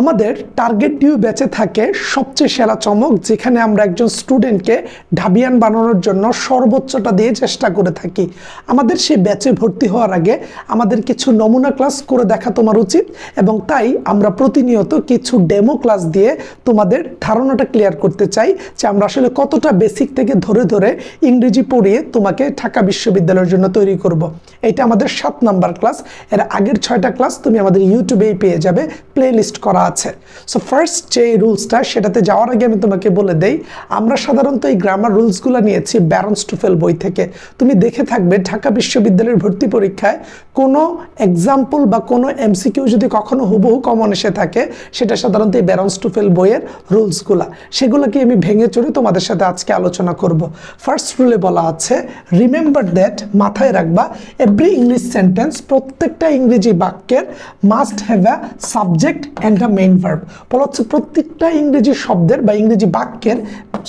আমাদের target due ব্যাচে থাকে সবচেয়ে সেরা চমক, যেখানে আমরা একজন স্টুডেন্টকে ঢাবিয়ান বানানোর জন্য সর্বোচ্চটা দিয়ে চেষ্টা করে থাকি। আমাদের সেই ব্যাচে ভর্তি হওয়ার আগে আমাদের কিছু নমুনা ক্লাস করে দেখা তোমার উচিত এবং তাই আমরা প্রতিনিয়ত কিছু ডেমো ক্লাস দিয়ে তোমাদের ধারণাটা ক্লিয়ার করতে চাই যে আমরা আসলে কতটা বেসিক থেকে ধরে ধরে ইংরেজি পড়িয়ে তোমাকে ঢাকা বিশ্ববিদ্যালয়ের জন্য তৈরি করব। এটা আমাদের সাত নাম্বার ক্লাস এর আগের ছয়টা ক্লাস তুমি আমাদের ইউটিউবেই পেয়ে যাবে। প্লে লিস্ট করা আছে। সো ফার্স্ট যে রুলসটা সেটাতে যাওয়ার আগে আমি তোমাকে বলে দেই, আমরা সাধারণত এই গ্রামার রুলসগুলো নিয়েছি ব্যারন্স টুফেল বই থেকে। তুমি দেখে থাকবে ঢাকা বিশ্ববিদ্যালয়ের ভর্তি পরীক্ষায় কোনো এক্সাম্পল বা কোনো এমসিকিউ যদি কখনো হুবহু কমন এসে থাকে, সেটা সাধারণত এই ব্যারন্স টুফেল বইয়ের রুলসগুলো সেগুলোকে আমি ভেঙে চড়ে তোমাদের সাথে আজকে আলোচনা করব। ফার্স্ট রুলে বলা আছে রিমেম্বার দ্যাট মাথায় রাখবা এভরি ইংলিশ সেন্টেন্স প্রত্যেকটা ইংরেজি বাক্যের must have a subject and a main verb বলা হচ্ছে প্রত্যেকটা ইংরেজি শব্দের বা ইংরেজি বাক্যের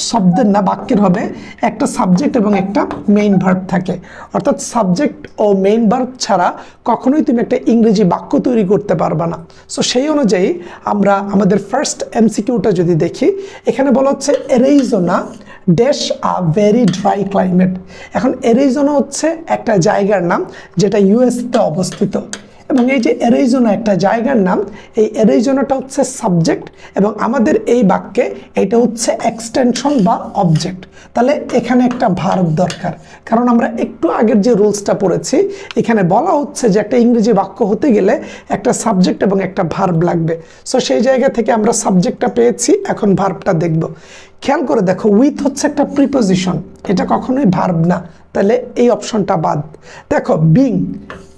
শব্দের না, বাক্যের হবে একটা সাবজেক্ট এবং একটা মেইন ভার্ব থাকে। অর্থাৎ সাবজেক্ট ও মেইন ভার্ব ছাড়া কখনোই তুমি একটা ইংরেজি বাক্য তৈরি করতে পারবে না। সো সেই অনুযায়ী আমরা আমাদের ফার্স্ট এমসিকিউটা যদি দেখি, এখানে বলা হচ্ছে Arizona dash a very dry climate এখন এরিজোনা হচ্ছে একটা জায়গার নাম যেটা ইউএসতে অবস্থিত। এবং এই যে এরিজোনা একটা জায়গার নাম, এই এরিজোনাটা হচ্ছে সাবজেক্ট এবং আমাদের এই বাক্যে এটা হচ্ছে এক্সটেনশন বা অবজেক্ট তাহলে এখানে একটা ভার্ব দরকার। কারণ আমরা একটু আগের যে রুলসটা পড়েছি, এখানে বলা হচ্ছে যে একটা ইংরেজি বাক্য হতে গেলে একটা সাবজেক্ট এবং একটা ভার্ব লাগবে। সো সেই জায়গা থেকে আমরা সাবজেক্টটা পেয়েছি, এখন ভার্বটা দেখব। খেয়াল করে দেখো উইথ হচ্ছে একটা প্রিপোজিশন এটা কখনোই ভার্ব না। তাহলে এই অপশনটা বাদ। দেখো বিং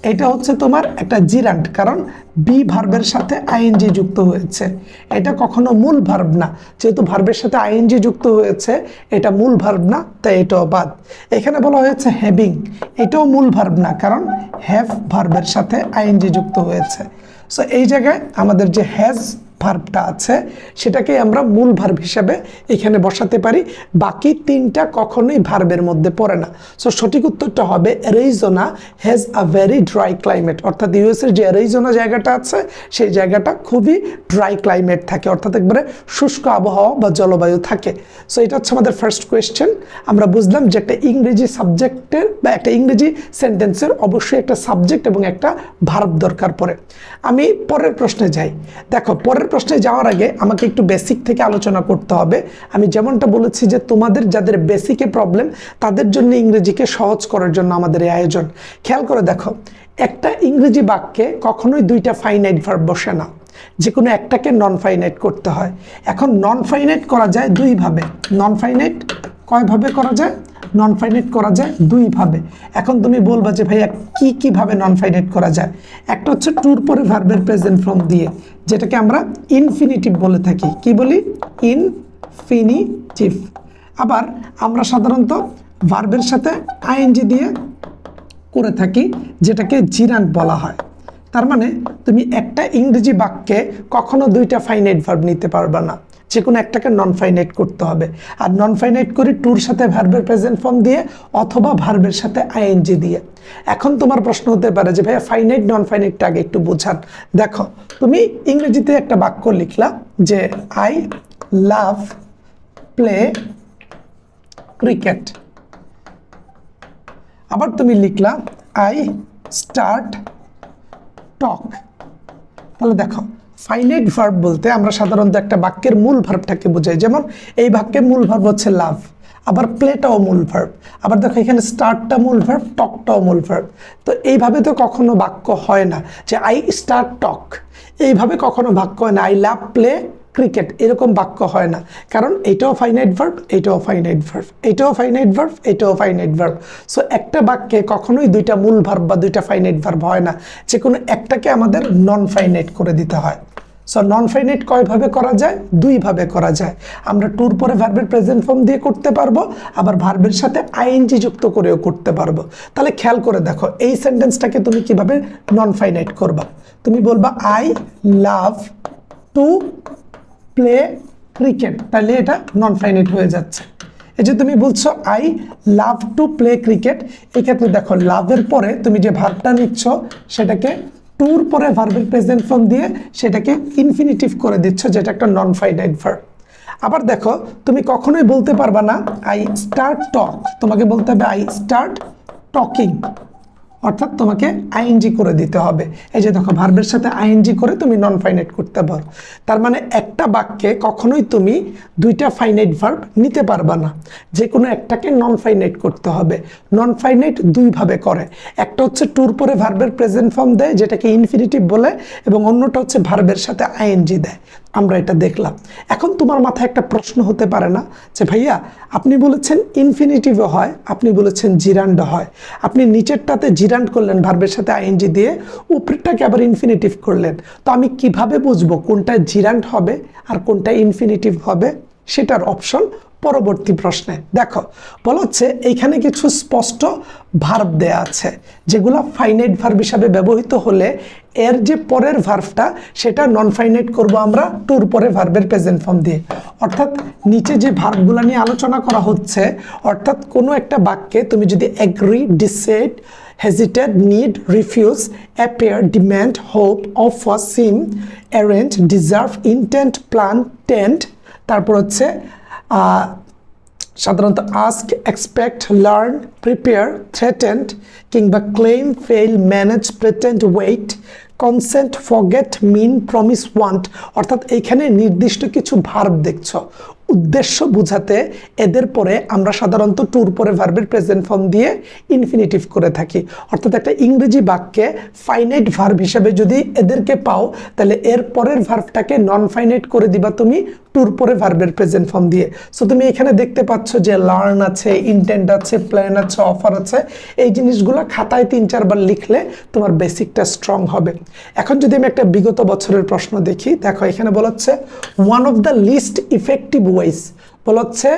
এটা হচ্ছে তোমার একটা জিরান্ট, কারণ বি ভার্বের সাথে আইএনজি যুক্ত হয়েছে। এটা কখনো মূল ভার্ব না, যেহেতু ভার্বের সাথে আইএনজি যুক্ত হয়েছে, এটা মূল ভার্ব না, তাই এটাও বাদ। এখানে বলা হয়েছে হ্যাভিং, এটাও মূল ভার্ব না, কারণ হ্যাভ ভার্বের সাথে আইএনজি যুক্ত হয়েছে। সো এই জায়গায় আমাদের যে হ্যাজ ভার্বটা আছে সেটাকে আমরা মূল ভার্ব হিসাবে এখানে বসাতে পারি। বাকি তিনটা কখনোই ভার্বের মধ্যে পড়ে না। সো সঠিক উত্তরটা হবে Arizona has a very dry climate অর্থাৎ ইউএসের যে রেইজোনা জায়গাটা আছে, সেই জায়গাটা খুবই ড্রাই ক্লাইমেট থাকে। অর্থাৎ একবারে শুষ্ক আবহাওয়া বা জলবায়ু থাকে। সো এটা হচ্ছে আমাদের ফার্স্ট কোয়েশ্চেন আমরা বুঝলাম যে একটা ইংরেজি সাবজেক্টের বা একটা ইংরেজি সেন্টেন্সের অবশ্যই একটা সাবজেক্ট এবং একটা ভার্ব দরকার পড়ে। আমি পরের প্রশ্নে যাই। দেখো, পরের প্রশ্নে যাওয়ার আগে আমাকে একটু বেসিক থেকে আলোচনা করতে হবে। আমি যেমনটা বলেছি যে তোমাদের যাদের বেসিকে প্রবলেম তাদের জন্য ইংরেজিকে সহজ করার জন্য আমাদের এই আয়োজন। খেয়াল করে দেখো, একটা ইংরেজি বাক্যে কখনোই দুইটা ফাইনাইট ভার্ব বসে না। যে কোনো একটাকে নন ফাইনাইট করতে হয়। এখন নন ফাইনাইট করা যায় দুইভাবে। নন ফাইনাইট কয়ভাবে করা যায়? নন ফাইনাইট করা যায় দুইভাবে। এখন তুমি বলবা যে, ভাইয়া, কি কীভাবে নন ফাইনাইট করা যায়? একটা হচ্ছে টুর পরে ভার্বের প্রেজেন্ট ফর্ম দিয়ে, যেটাকে আমরা ইনফিনিটিভ বলে থাকি। কি বলি? ইনফিনিটিভ আবার আমরা সাধারণত ভার্বের সাথে আইএনজি দিয়ে করে থাকি, যেটাকে জিরান্ট বলা হয়। তার মানে তুমি একটা ইংরেজি বাক্যে কখনো দুইটা ফাইনাইট ভার্ব নিতে পারবে না। যে কোনো একটাকে নন ফাইনাইট করতে হবে। আর নন ফাইনাইট করি টুর সাথে ভার্বের প্রেজেন্ট ফর্ম দিয়ে অথবা ভার্বের সাথে আইএনজি দিয়ে। এখন তোমার প্রশ্ন হতে পারে যে, ভাইয়া ফাইনাইট নন ফাইনাইটটা আগে একটু বোঝান। দেখো, তুমি ইংরেজিতে একটা বাক্য লিখলা যে আই লাভ প্লে ক্রিকেট আবার তুমি লিখলা আই স্টার্ট টক তাহলে দেখো ফাইনাইট ভার্ব বলতে আমরা সাধারণত একটা বাক্যের মূল ভার্বটাকে বোঝাই। যেমন, এই বাক্যের মূল ভার্ব হচ্ছে লাভ আবার প্লেটাও মূল ভার্ব আবার দেখো এখানে স্টার্টটা মূল ভার্ব টকটাও মূল ভার্ব তো এইভাবে তো কখনো বাক্য হয় না যে আই স্টার্ট টক এইভাবে কখনো বাক্য হয় না আই লাভ প্লে ক্রিকেট এরকম বাক্য হয় না। কারণ এটাও ফাইনাইট ভার্ব এটাও ফাইনাইট ভার্ব এটাও ফাইনাইট ভার্ব এটাও ফাইনাইট ভার্ব সো একটা বাক্যে কখনোই দুইটা মূল ভার্ব বা দুইটা ফাইনাইট ভার্ব হয় না। যে কোনো একটাকে আমাদের নন ফাইনাইট করে দিতে হয়। সো নন ফাইনাইট কয়ভাবে করা যায়? দুইভাবে করা যায়। আমরা ট্যুর পরে ভার্বের প্রেজেন্ট ফর্ম দিয়ে করতে পারব, আবার ভার্বের সাথে আইএনজি যুক্ত করেও করতে পারব। তাহলে খেয়াল করে দেখো, এই সেন্টেন্সটাকে তুমি কীভাবে নন ফাইনাইট করবা? তুমি বলবা I love to play cricket তাহলে এটা নন ফাইনাইট হয়ে যাচ্ছে। এই যে তুমি বলছো I love to play cricket এক্ষেত্রে দেখো লাভের পরে তুমি যে ভার্বটা নিচ্ছ, সেটাকে টুর পরে ভার্বের প্রেজেন্ট ফর্ম দিয়ে সেটাকে ইনফিনিটিভ করে দিচ্ছ, যেটা একটা নন ফাইনাইট ভার্ব আবার দেখো, তুমি কখনোই বলতে পারবা না আই স্টার্ট টক তোমাকে বলতে হবে আই স্টার্ট টকিং অর্থাৎ তোমাকে আইএনজি করে দিতে হবে। এই যে দেখো ভার্বের সাথে আইএনজি করে তুমি নন ফাইনাইট করতে পারো। তার মানে একটা বাক্যে কখনোই তুমি দুইটা ফাইনাইট ভার্ব নিতে পারবা না। যে কোনো একটাকে নন ফাইনাইট করতে হবে। নন ফাইনাইট দুইভাবে করে। একটা হচ্ছে টুর পরে ভার্বের প্রেজেন্ট ফর্ম দেয়, যেটাকে ইনফিনিটিভ বলে, এবং অন্যটা হচ্ছে ভার্বের সাথে আইএনজি দেয়। আমরা এটা দেখলাম। এখন তোমার মাথায় একটা প্রশ্ন হতে পারে না, যে ভাইয়া, আপনি বলেছেন ইনফিনিটিভও হয়, আপনি বলেছেন জিরান্ড হয়। আপনি নিচেরটাতে জিরান্ড করলেন ভার্বের সাথে আইএনজি দিয়ে, উপরেরটাকে আবার ইনফিনিটিভ করলেন। তো আমি কীভাবে বুঝব কোনটা জিরান্ড হবে আর কোনটা ইনফিনিটিভ হবে? সেটার অপশন পরবর্তী প্রশ্নে। দেখো বলা হচ্ছে এইখানে কিছু স্পষ্ট ভার্ব দেয়া আছে, যেগুলো ফাইনাইট ভার্ব হিসাবে ব্যবহৃত হলে এর যে পরের ভার্বটা সেটা নন ফাইনাইট করব আমরা টুর পরে ভার্বের প্রেজেন্ট ফর্ম দিয়ে। অর্থাৎ নিচে যে ভার্বগুলো নিয়ে আলোচনা করা হচ্ছে, অর্থাৎ কোনো একটা বাক্যে তুমি যদি agree decide hesitate, need, refuse, appear, demand, hope, offer, seem, arrange, deserve, intent, plan, tend তারপর হচ্ছে সাধারণত ask expect learn prepare threatened কিংবা claim fail manage pretend wait consent forget mean promise want অর্থাৎ এইখানে নির্দিষ্ট কিছু ভার্ব দেখছ। উদ্দেশ্য বোঝাতে এদের পরে আমরা সাধারণত টুর পরে ভার্বের প্রেজেন্ট ফর্ম দিয়ে ইনফিনিটিভ করে থাকি। অর্থাৎ একটা ইংরেজি বাক্যে ফাইনাইট ভার্ব হিসাবে যদি এদেরকে পাও, তাহলে এর পরের ভার্বটাকে নন ফাইনাইট করে দিবা তুমি টুর পরে ভার্বের প্রেজেন্ট ফর্ম দিয়ে। সো তুমি এখানে দেখতে পাচ্ছ যে লার্ন আছে ইন্টেন্ট আছে প্ল্যান আছে অফার আছে। এই জিনিসগুলো খাতায় তিন চারবার লিখলে তোমার বেসিকটা স্ট্রং হবে। এখন যদি আমি একটা বিগত বছরের প্রশ্ন দেখি, দেখো এখানে বলা হচ্ছে one of the least effective ways বলা হচ্ছে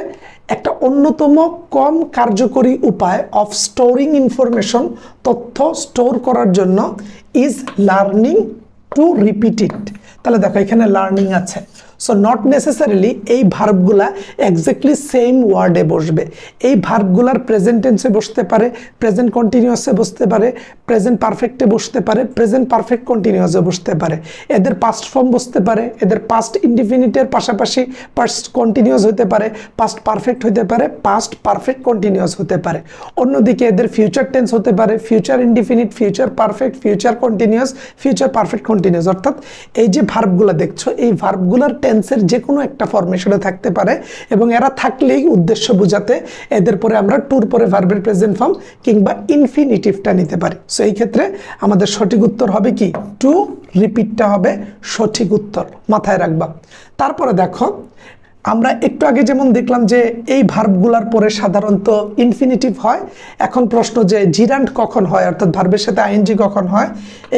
একটা অন্যতম কম কার্যকরী উপায় অফ স্টোরিং ইনফরমেশন তথ্য স্টোর করার জন্য is learning to repeat it তাহলে দেখো এখানে লার্নিং আছে। সো নট নেসেসারিলি এই ভার্বগুলা এক্স্যাক্টলি সেম ওয়ার্ডে বসবে। এই ভার্বগুলার প্রেজেন্ট টেন্সে বসতে পারে প্রেজেন্ট কন্টিনিউয়াসে বসতে পারে প্রেজেন্ট পারফেক্টে বসতে পারে প্রেজেন্ট পারফেক্ট কন্টিনিউয়াসে বসতে পারে। এদের পাস্ট ফর্ম বসতে পারে, এদের পাস্ট ইনডিফিনিটের পাশাপাশি পাস্ট কন্টিনিউয়াস হতে পারে পাস্ট পারফেক্ট হতে পারে পাস্ট পারফেক্ট কন্টিনিউয়াস হতে পারে। অন্যদিকে এদের ফিউচার টেন্স হতে পারে future indefinite future perfect future continuous future perfect continuous অর্থাৎ এই যে ভার্বগুলো দেখছ, এই ভার্বগুলোর টেন্সের যে কোনো একটা ফরমেশনে থাকতে পারে এবং এরা থাকলেই উদ্দেশ্য বোঝাতে এদের পরে আমরা টুর পরে ভার্বের প্রেজেন্ট ফর্ম কিংবা ইনফিনিটিভটা নিতে পারি। সো এই ক্ষেত্রে আমাদের সঠিক উত্তর হবে কি? টু রিপিটটা হবে সঠিক উত্তর। মাথায় রাখবা। তারপরে দেখো আমরা একটু আগে যেমন দেখলাম যে এই ভার্বগুলার পরে সাধারণত ইনফিনিটিভ হয়। এখন প্রশ্ন যে জিরান্ট কখন হয়, অর্থাৎ ভার্বের সাথে আইএনজি কখন হয়,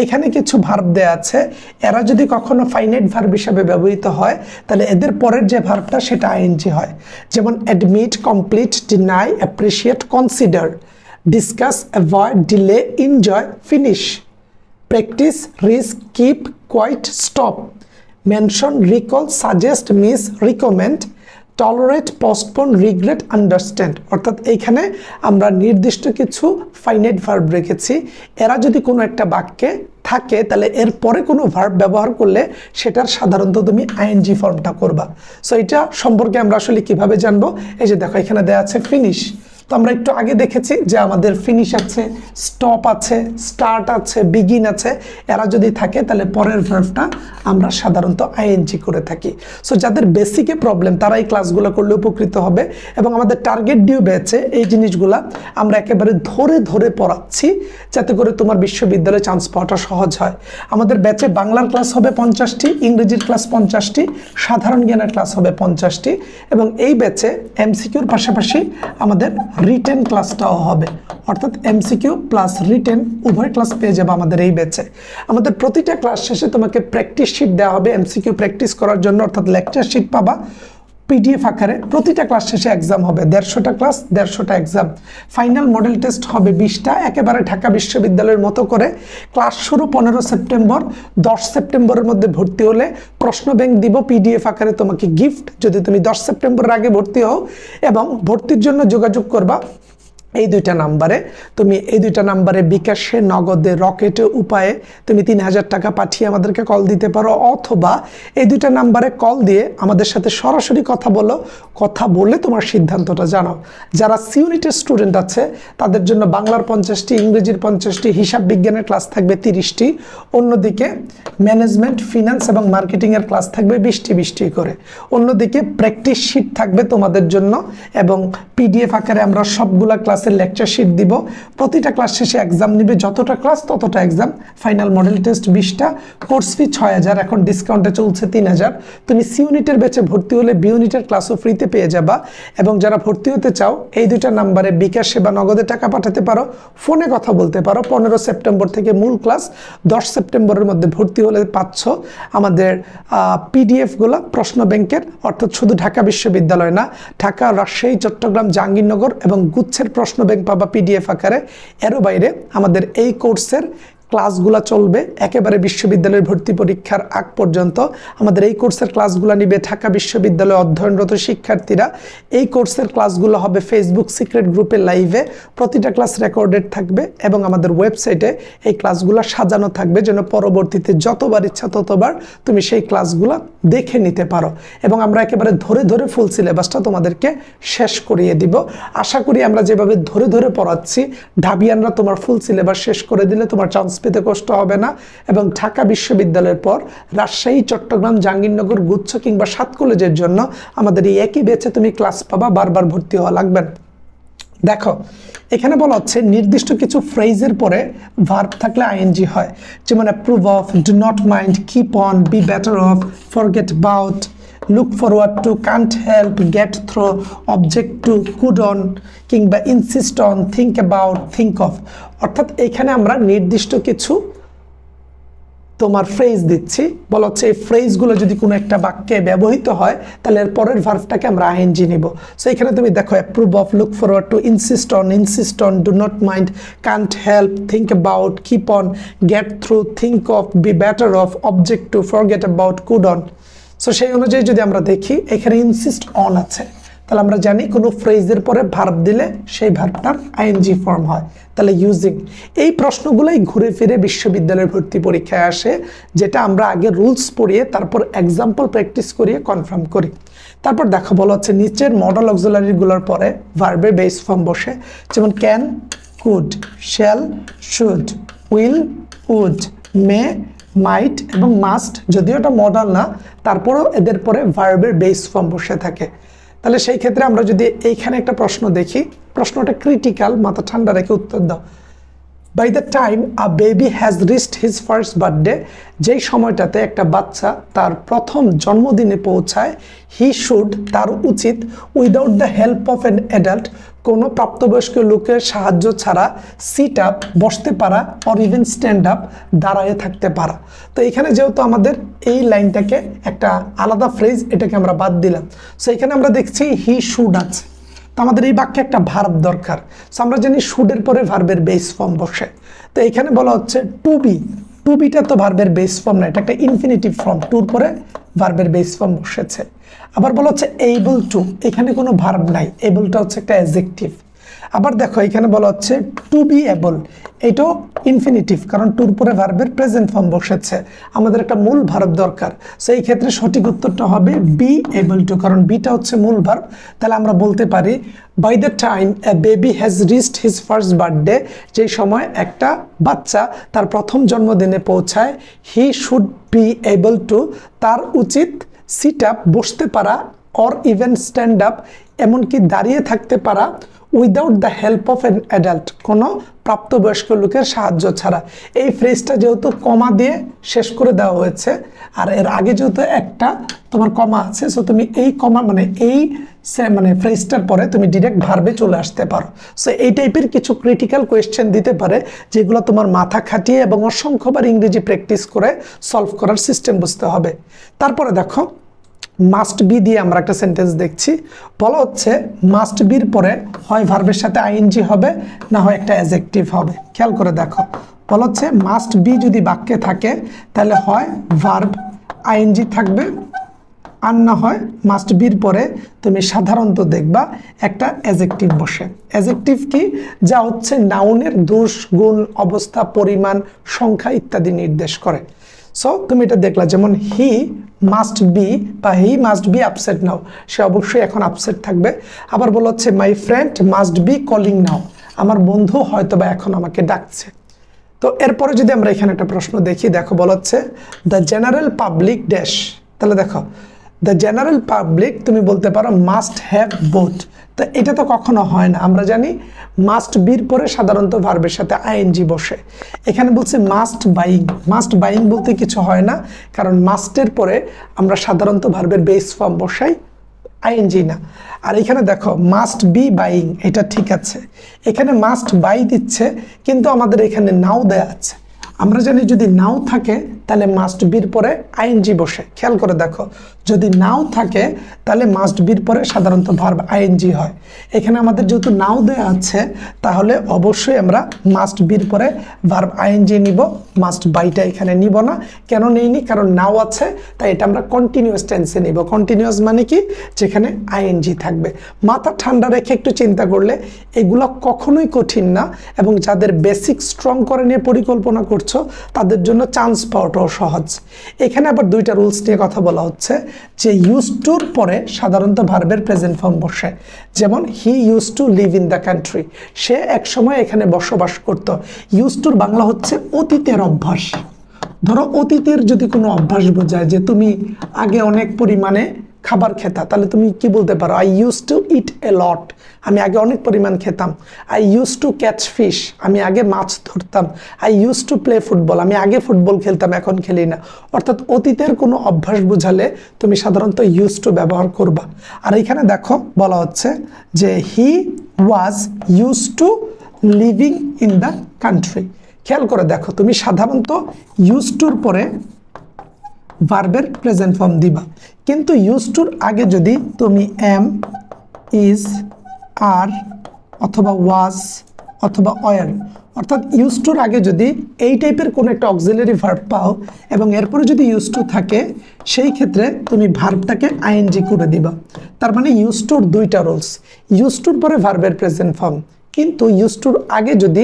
এখানে কিছু ভার্ব দেয়া আছে। এরা যদি কখনো ফাইনাইট ভার্ব হিসাবে ব্যবহৃত হয়, তাহলে এদের পরের যে ভার্বটা সেটা আইএনজি হয়। যেমন admit complete deny appreciate consider discuss avoid delay enjoy finish practise risk keep quit stop mention recall suggest miss recommend tolerate postpone regret understand অর্থাৎ এইখানে আমরা নির্দিষ্ট কিছু ফাইনাইট ভার্ব রেখেছি। এরা যদি কোনো একটা বাক্যে থাকে, তাহলে এর পরে কোনো ভার্ব ব্যবহার করলে সেটার সাধারণত তুমি আইএনজি ফর্মটা করবা। সো এটা সম্পর্কে আমরা আসলে কীভাবে জানব? এই যে দেখো, এখানে দেওয়া আছে ফিনিশ তো আমরা একটু আগে দেখেছি যে আমাদের ফিনিশ আছে স্টপ আছে স্টার্ট আছে বিগিন আছে। এরা যদি থাকে তাহলে পরের ভার্ভটা আমরা সাধারণত আইএনজি করে থাকি। সো যাদের বেসিকে প্রবলেম তারা এই ক্লাসগুলো করলে উপকৃত হবে। এবং আমাদের টার্গেট ডিউ ব্যাচে এই জিনিসগুলা আমরা একেবারে ধরে ধরে পড়াচ্ছি, যাতে করে তোমার বিশ্ববিদ্যালয়ে চান্স পাওয়াটা সহজ হয়। আমাদের ব্যাচে বাংলার ক্লাস হবে পঞ্চাশটি, ইংরেজির ক্লাস পঞ্চাশটি, সাধারণ জ্ঞানের ক্লাস হবে পঞ্চাশটি। এবং এই ব্যাচে এমসিকিউর পাশাপাশি আমাদের রিটেন ক্লাসটাও হবে। অর্থাৎ এমসিকিউ প্লাস রিটেন উভয় ক্লাস পেয়ে যাবে আমাদের এই ব্যাচে আমাদের প্রতিটা ক্লাস শেষে তোমাকে প্র্যাকটিস শিট দেওয়া হবে। এমসিকিউ প্র্যাকটিস করার জন্য অর্থাৎ লেকচার শিট পাবা। পিডিএফ আকারে প্রতিটা ক্লাস শেষে এক্সাম হবে। দেড়শোটা ক্লাস দেড়শোটা এক্সাম ফাইনাল মডেল টেস্ট হবে বিশটা, একেবারে ঢাকা বিশ্ববিদ্যালয়ের মতো করে। ক্লাস শুরু পনেরো সেপ্টেম্বর, দশ সেপ্টেম্বরের মধ্যে ভর্তি হলে প্রশ্ন ব্যাংক দিব পিডিএফ আকারে তোমাকে গিফট যদি তুমি দশ সেপ্টেম্বরের আগে ভর্তি হও এবং ভর্তির জন্য যোগাযোগ করবা এই দুইটা নাম্বারে, তুমি এই দুইটা নাম্বারে বিকাশে নগদে রকেটে উপায়ে তুমি তিন হাজার টাকা পাঠিয়ে আমাদেরকে কল দিতে পারো, অথবা এই দুইটা নাম্বারে কল দিয়ে আমাদের সাথে সরাসরি কথা বলো, কথা বলে তোমার সিদ্ধান্তটা জানাও। যারা সি ইউনিটের স্টুডেন্ট আছে, তাদের জন্য বাংলার পঞ্চাশটি, ইংরেজির পঞ্চাশটি, হিসাব বিজ্ঞানের ক্লাস থাকবে তিরিশটি, অন্যদিকে ম্যানেজমেন্ট, ফিনান্স এবং মার্কেটিংয়ের ক্লাস থাকবে বিশটি বিশটি করে। অন্যদিকে প্র্যাকটিস শিট থাকবে তোমাদের জন্য এবং পিডিএফ আকারে আমরা সবগুলা ক্লাসের লেকচার শিট দিব। প্রতিটা ক্লাস শেষে এক্সাম নিবে। যতটা ক্লাস ততটা এক্সাম ফাইনাল মডেল টেস্ট বিশটা কোর্স ফি ছয় হাজার এখন ডিসকাউন্টে চলছে তিন হাজার তুমি সি ইউনিটের ব্যাচে ভর্তি হলে বি ইউনিটের ক্লাসও ফ্রিতে পেয়ে যাবা এবং যারা ভর্তি হতে চাও, এই দুইটা নাম্বারে বিকাশ সেবা নগদে টাকা পাঠাতে পারো, ফোনে কথা বলতে পারো। পনেরো সেপ্টেম্বর থেকে মূল ক্লাস দশ সেপ্টেম্বরের মধ্যে ভর্তি হলে পাচ্ছ আমাদের পিডিএফগুলো প্রশ্ন ব্যাংকের, অর্থাৎ শুধু ঢাকা বিশ্ববিদ্যালয় না, ঢাকা, রাজশাহী, চট্টগ্রাম, জাহাঙ্গীরনগর এবং গুচ্ছের প্রশ্ন ব্যাংক পাবা পিডিএফ আকারে এরও বাইরে আমাদের এই কোর্সের ক্লাসগুলো চলবে, একেবারে বিশ্ববিদ্যালয়ের ভর্তি পরীক্ষার আগ পর্যন্ত। আমাদের এই কোর্সের ক্লাসগুলো নিবে ঢাকা বিশ্ববিদ্যালয়ে অধ্যয়নরত শিক্ষার্থীরা। এই কোর্সের ক্লাসগুলো হবে ফেসবুক সিক্রেট গ্রুপে লাইভে প্রতিটা ক্লাস রেকর্ডেড থাকবে এবং আমাদের ওয়েবসাইটে এই ক্লাসগুলো সাজানো থাকবে যেন পরবর্তীতে যতবার ইচ্ছা ততবার তুমি সেই ক্লাসগুলো দেখে নিতে পারো। এবং আমরা একেবারে ধরে ধরে ফুল সিলেবাসটা তোমাদেরকে শেষ করিয়ে দিব। আশা করি আমরা যেভাবে ধরে ধরে পড়াচ্ছি, ঢাবিয়ানরা তোমার ফুল সিলেবাস শেষ করে দিলে তোমার চান্স পেতে কষ্ট হবে না এবং ঢাকা বিশ্ববিদ্যালয়ের পর রাজশাহী, চট্টগ্রাম, জাহাঙ্গীরনগর, গুচ্ছ কিংবা সাত কলেজের জন্য আমাদের এই একই বেচে তুমি ক্লাস পাবা, বারবার ভর্তি হওয়া লাগবে দেখো, এখানে বলা হচ্ছে নির্দিষ্ট কিছু ফ্রেজের পরে ভার্ব থাকলে আইএনজি হয়। যেমন approve of do not mind keep on be better off forget about look forward to can't help get through object to could on কিংবা insist on think about think of অর্থাৎ এখানে আমরা নির্দিষ্ট কিছু তোমার ফ্রেজ দিচ্ছি। বলা হচ্ছে এই ফ্রেজগুলো যদি কোনো একটা বাক্যে ব্যবহৃত হয়, তাহলে এর পরের ভার্ভটাকে আমরা আইএনজি নিব। সো এখানে তুমি দেখো approve of look forward to insist on insist on do not mind can't help think about keep on get through think of be better off object to forget about could on so সেই অনুযায়ী যদি আমরা দেখি, এখানে insist on আছে। তাহলে আমরা জানি কোনো ফ্রেজের পরে ভার্ব দিলে সেই ভার্বটার আইএনজি ফর্ম হয়। তাহলে ইউজিং এই প্রশ্নগুলোই ঘুরে ফিরে বিশ্ববিদ্যালয়ের ভর্তি পরীক্ষায় আসে, যেটা আমরা আগে রুলস পড়িয়ে, তারপর এক্সাম্পল প্র্যাকটিস করিয়ে কনফার্ম করি। তারপর দেখো, বলা হচ্ছে, নিচের মডেল অক্সিলারিগুলোর পরে ভার্বের বেস ফর্ম বসে। যেমন can could shall should will would may might এবং মাস্ট যদিও এটা মডেল না, তারপরেও এদের পরে ভার্বের বেস ফর্ম বসে থাকে। তাহলে সেই ক্ষেত্রে আমরা যদি এইখানে একটা প্রশ্ন দেখি, প্রশ্নটা ক্রিটিক্যাল মাথা ঠান্ডা রেখে উত্তর দাও। By the time a baby has reached his first birthday যেই সময়টাতে একটা বাচ্চা তার প্রথম জন্মদিনে পৌঁছায় হি শুড তার উচিত without the help of an adult কোনো প্রাপ্তবয়স্ক লোকের সাহায্য ছাড়া সিট আপ বসতে পারা অর ইভেন স্ট্যান্ড আপ দাঁড়ায়ে থাকতে পারা। তো এখানে যেহেতু আমাদের এই লাইনটাকে একটা আলাদা ফ্রেজ এটাকে আমরা বাদ দিলাম। সো এখানে আমরা দেখছি হি শুড আছে। তো আমাদের এই বাক্যে একটা ভার্ব দরকার। সো আমরা জানি শুডের পরে ভার্বের বেস ফর্ম বসে। তো এখানে বলা হচ্ছে টু বি টু বিটা তো ভার্বের বেস ফর্ম না, এটা একটা ইনফিনিটিভ ফর্ম টুর পরে ভার্বের বেস ফর্ম বসেছে। আবার বলা হচ্ছে এইবল টু এখানে কোনো ভার্ব নাই এবলটা হচ্ছে একটা অ্যাজেক্টিভ আবার দেখো, এখানে বলা হচ্ছে টু বি এবল এটাও ইনফিনিটিভ কারণ টুর পরে ভার্বের প্রেজেন্ট ফর্ম বসেছে, আমাদের একটা মূল ভার্ব দরকার। সো এই ক্ষেত্রে সঠিক উত্তরটা হবে বি এবল টু কারণ বিটা হচ্ছে মূল ভার্ব তাহলে আমরা বলতে পারি by the time a baby has reached his first birthday যেই সময় একটা বাচ্চা তার প্রথম জন্মদিনে পৌঁছায় he should be able to তার উচিত সিট আপ বসতে পারা অর ইভেন স্ট্যান্ড আপ এমনকি দাঁড়িয়ে থাকতে পারা without the help of an adult কোনো প্রাপ্তবয়স্ক লোকের সাহায্য ছাড়া। এই ফ্রেজটা যেহেতু কমা দিয়ে শেষ করে দেওয়া হয়েছে, আর এর আগে যেহেতু একটা তোমার কমা আছে সো তুমি এই কমা মানে এই মানে ফ্রেজটার পরে তুমি ডিরেক্ট ভার্বে চলে আসতে পারো। সো এই টাইপের কিছু ক্রিটিক্যাল কোয়েশ্চেন দিতে পারে, যেগুলো তোমার মাথা খাটিয়ে এবং অসংখ্যবার ইংরেজি প্র্যাকটিস করে সলভ করার সিস্টেম বুঝতে হবে। তারপরে দেখো মাস্ট বি দিয়ে আমরা একটা সেন্টেন্স দেখছি। বলা হচ্ছে মাস্ট বির পরে হয় ভার্বের সাথে আইএনজি হবে, না হয় একটা অ্যাজেক্টিভ হবে। খেয়াল করে দেখো। বলা হচ্ছে মাস্ট বি যদি বাক্যে থাকে, তাহলে হয় ভার্ব আইএনজি থাকবে। আর না হয় মাস্ট বির পরে তুমি সাধারণত দেখবা একটা অ্যাজেক্টিভ বসে। অ্যাজেক্টিভ কি? যা হচ্ছে নাউনের দোষ, গুণ, অবস্থা, পরিমাণ, সংখ্যা ইত্যাদি নির্দেশ করে। সো তুমি এটা দেখলা, যেমন হি মাস্ট বি বা he must be upset now সে অবশ্যই এখন আপসেট থাকবে। আবার বলা হচ্ছে my friend must be calling now আমার বন্ধু হয়তো বা এখন আমাকে ডাকছে। তো এরপরে যদি আমরা এখানে একটা প্রশ্ন দেখি, দেখো বলা হচ্ছে দ্য জেনারেল পাবলিক ড্যাশ তাহলে দেখো দ্য জেনারেল পাবলিক তুমি বলতে পারো মাস্ট হ্যাভ বোথ তো এটা তো কখনো হয় না। আমরা জানি মাস্ট বির পরে সাধারণত ভার্বের সাথে আইএনজি বসে। এখানে বলছে মাস্ট বাইং মাস্ট বাইং বলতে কিছু হয় না, কারণ মাস্টের পরে আমরা সাধারণত ভার্বের বেস ফর্ম বসাই আইএনজি না। আর এখানে দেখো মাস্ট বি বাইং এটা ঠিক আছে। এখানে মাস্ট বাই দিচ্ছে, কিন্তু আমাদের এখানে নাও দেয়া আছে। আমরা জানি যদি নাও থাকে তাহলে মাস্ট বির পরে আইএনজি বসে। খেয়াল করে দেখো, যদি নাও থাকে, তাহলে মাস্ট বির পরে সাধারণত ভার্ব আইএনজি হয়। এখানে আমাদের যেহেতু নাও দেওয়া আছে, তাহলে অবশ্যই আমরা মাস্ট বির পরে ভার্ব আইএনজি নিব মাস্ট বাইটা এখানে নিব না। কেন নেইনি? কারণ নাও আছে, তাই এটা আমরা কন্টিনিউয়াস টেন্সে নিব। কন্টিনিউয়াস মানে কি? যেখানে আইএনজি থাকবে। মাথা ঠান্ডা রেখে একটু চিন্তা করলে এগুলো কখনোই কঠিন না, এবং যাদের বেসিক স্ট্রং করে নিয়ে পরিকল্পনা করছ, তাদের জন্য চান্স পাওয়াটাও সহজ। এখানে আবার দুইটা রুলস নিয়ে কথা বলা হচ্ছে যে ইউজ টুর পরে সাধারণত ভার্বের প্রেজেন্ট ফর্ম বসে। যেমন he use to live in the country সে একসময় এখানে বসবাস করত। ইউজ টুর বাংলা হচ্ছে অতীতের অভ্যাস। ধরো অতীতের যদি কোনো অভ্যাস বোঝায় যে তুমি আগে অনেক পরিমাণে খাবার খেতা। তাহলে তুমি কি বলতে পারো? I use to eat a lot আমি আগে অনেক পরিমাণ খেতাম। I use to catch fish আমি আগে মাছ ধরতাম। I use to play football আমি আগে ফুটবল খেলতাম, এখন খেলি না। অর্থাৎ অতীতের কোনো অভ্যাস বোঝালে তুমি সাধারণত ইউজ টু ব্যবহার করবা। আর এখানে দেখো, বলা হচ্ছে যে he was use to living in the country খেয়াল করে দেখো, তুমি সাধারণত ইউজ টুর পরে ভার্বের প্রেজেন্ট ফর্ম দিবা। কিন্তু ইউজ টুর আগে যদি তুমি এম ইজ আর অথবা ওয়াজ অথবা অয়ার অর্থাৎ ইউজ টুর আগে যদি এই টাইপের কোনো একটা অক্সিলারি ভার্ব পাও এবং এরপরে যদি ইউজ টু থাকে, সেই ক্ষেত্রে তুমি ভার্বটাকে আইএনজি করে দিবা। তার মানে ইউজ টুর দুইটা রোলস ইউজ টুর পরে ভার্বের প্রেজেন্ট ফর্ম কিন্তু ইউজ টুর আগে যদি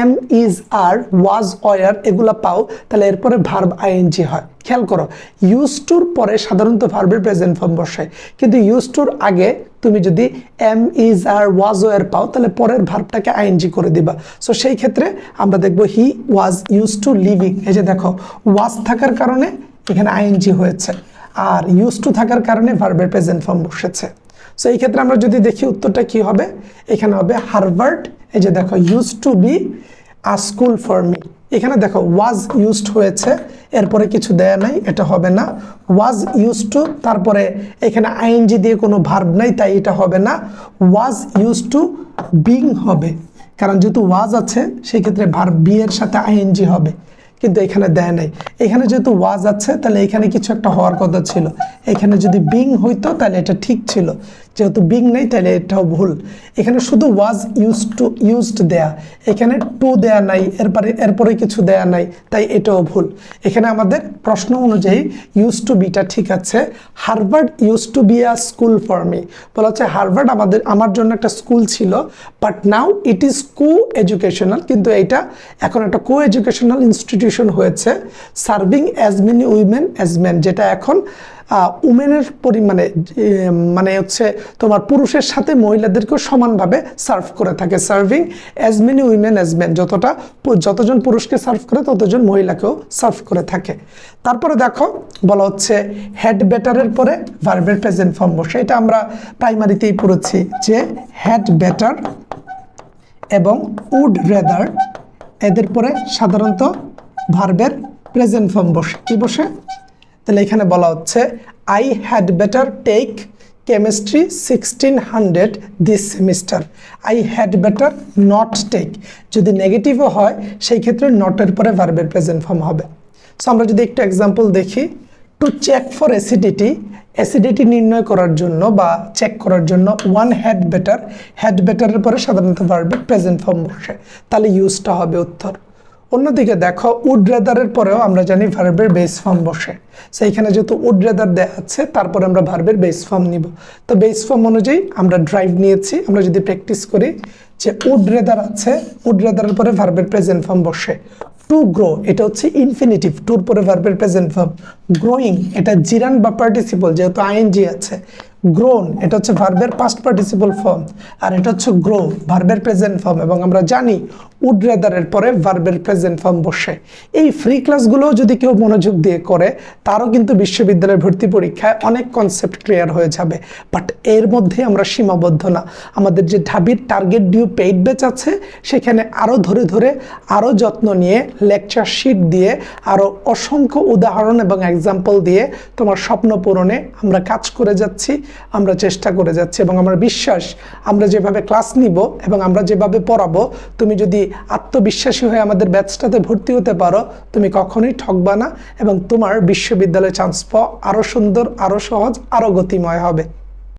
am is are was were এগুলা পাও, তাহলে এরপরে ভার্ব আইএনজি হয়। খেয়াল করো ইউজ টুর পরে সাধারণত ভার্বের প্রেজেন্ট ফর্ম বসে কিন্তু ইউজ টুর আগে তুমি যদি am is are was were পাও, তাহলে পরের ভার্বটাকে আইএনজি করে দিবা। সো সেই ক্ষেত্রে আমরা দেখব he was use to living এই যে দেখো ওয়াজ থাকার কারণে এখানে আইএনজি হয়েছে। আর ইউজ টু থাকার কারণে ভার্বের প্রেজেন্ট ফর্ম বসেছে। সো এই ক্ষেত্রে আমরা যদি দেখি উত্তরটা কি হবে? এখানে হবে হারভার্ড এই যে দেখো use to be a school for me এখানে দেখো ওয়াজ ইউজড হয়েছে, এরপরে কিছু দেয়া নাই, এটা হবে না। ওয়াজ ইউজ টু তারপরে এখানে আইএনজি দিয়ে কোনো ভার্ব নাই, তাই এটা হবে না। ওয়াজ ইউজ টু বিং হবে। কারণ যেহেতু ওয়াজ আছে, সেই ক্ষেত্রে ভার্ব বি এর সাথে আইএনজি হবে। কিন্তু এখানে দেয় নাই। এখানে যেহেতু ওয়াজ আছে, তাহলে এখানে কিছু একটা হওয়ার কথা ছিল। এখানে যদি বিং হইতো, তাহলে এটা ঠিক ছিল। যেহেতু বিং নেই তাহলে এটাও ভুল। এখানে শুধু ওয়াজ ইউজ টু ইউজড দেয়া। এখানে টু দেয়া নাই, এরপরে এরপরে কিছু দেয়া নাই, তাই এটাও ভুল। এখানে আমাদের প্রশ্ন অনুযায়ী ইউজ টু বিটা ঠিক আছে। Harvard use to be a school for me বলা হচ্ছে হারভার্ড আমাদের, আমার জন্য একটা স্কুল ছিল but now it is coeducational কিন্তু এটা এখন একটা কো এডুকেশনাল ইনস্টিটিউশন হয়েছে serving as many women as men যেটা এখন উমেনের পরিমাণে মানে হচ্ছে তোমার পুরুষের সাথে মহিলাদেরকেও সমানভাবে সার্ভ করে থাকে। Serving as many women as men যতটা যতজন পুরুষকে সার্ভ করে, ততজন মহিলাকেও সার্ভ করে থাকে। তারপরে দেখো, বলা হচ্ছে হেড ব্যাটারের পরে ভার্বের প্রেজেন্ট ফর্ম বসে। এটা আমরা প্রাইমারিতেই পড়েছি যে হেড ব্যাটার এবং উড রেদার এদের পরে সাধারণত ভার্বের প্রেজেন্ট ফর্ম বসে। কি বসে? তাহলে এখানে বলা হচ্ছে I had better take chemistry sixteen hundred this semester I had better not take যদি নেগেটিভও হয়, সেই ক্ষেত্রে নটের পরে ভার্বের প্রেজেন্ট ফর্ম হবে। সো আমরা যদি একটু এক্সাম্পল দেখি to check for acidity acidity নির্ণয় করার জন্য বা চেক করার জন্য one had better had better পরে সাধারণত ভার্বের প্রেজেন্ট ফর্ম বসে। তাহলে ইউজটা হবে উত্তর। অন্যদিকে দেখো উড রেদারের পরেও আমরা জানি ভার্বের বেস ফর্ম বসে। সেইখানে যেহেতু উড রেদার দেওয়া আছে, তারপরে আমরা ভার্বের বেস ফর্ম নিব। তো বেস ফর্ম অনুযায়ী আমরা ড্রাইভ নিয়েছি। আমরা যদি প্র্যাকটিস করি যে উড রেদার আছে উড রেদারের পরে ভার্বের প্রেজেন্ট ফর্ম বসে। টু গ্রো এটা হচ্ছে ইনফিনিটিভ টুর পরে ভার্বের প্রেজেন্ট ফর্ম গ্রোয়িং এটা জিরান বা পার্টিসিপল যেহেতু আইএনজি আছে। গ্রোন এটা হচ্ছে ভার্বের পাস্ট পার্টিসিপল ফর্ম আর এটা হচ্ছে গ্রো ভার্বের প্রেজেন্ট ফর্ম এবং আমরা জানি উড রেদারের পরে ভার্বের প্রেজেন্ট ফর্ম বসে। এই ফ্রি ক্লাসগুলো যদি কেউ মনোযোগ দিয়ে করে, তারও কিন্তু বিশ্ববিদ্যালয়ের ভর্তি পরীক্ষায় অনেক কনসেপ্ট ক্লিয়ার হয়ে যাবে। বাট এর মধ্যে আমরা সীমাবদ্ধ না। আমাদের যে ঢাবির টার্গেট ডিউ পেইড ব্যাচ আছে, সেখানে আরও ধরে ধরে আরও যত্ন নিয়ে লেকচার শিট দিয়ে আরও অসংখ্য উদাহরণ এবং এক্সাম্পল দিয়ে তোমার স্বপ্ন পূরণে আমরা কাজ করে যাচ্ছি। আমরা চেষ্টা করে যাচ্ছি এবং আমার বিশ্বাস, আমরা যেভাবে ক্লাস নিব এবং আমরা যেভাবে পড়াবো, তুমি যদি আত্মবিশ্বাসী হয়ে আমাদের ব্যাচটাতে ভর্তি হতে পারো, তুমি কখনোই ঠকবা না এবং তোমার বিশ্ববিদ্যালয়ে চান্স পাওয়া আরও সুন্দর আরও সহজ আরও গতিময় হবে।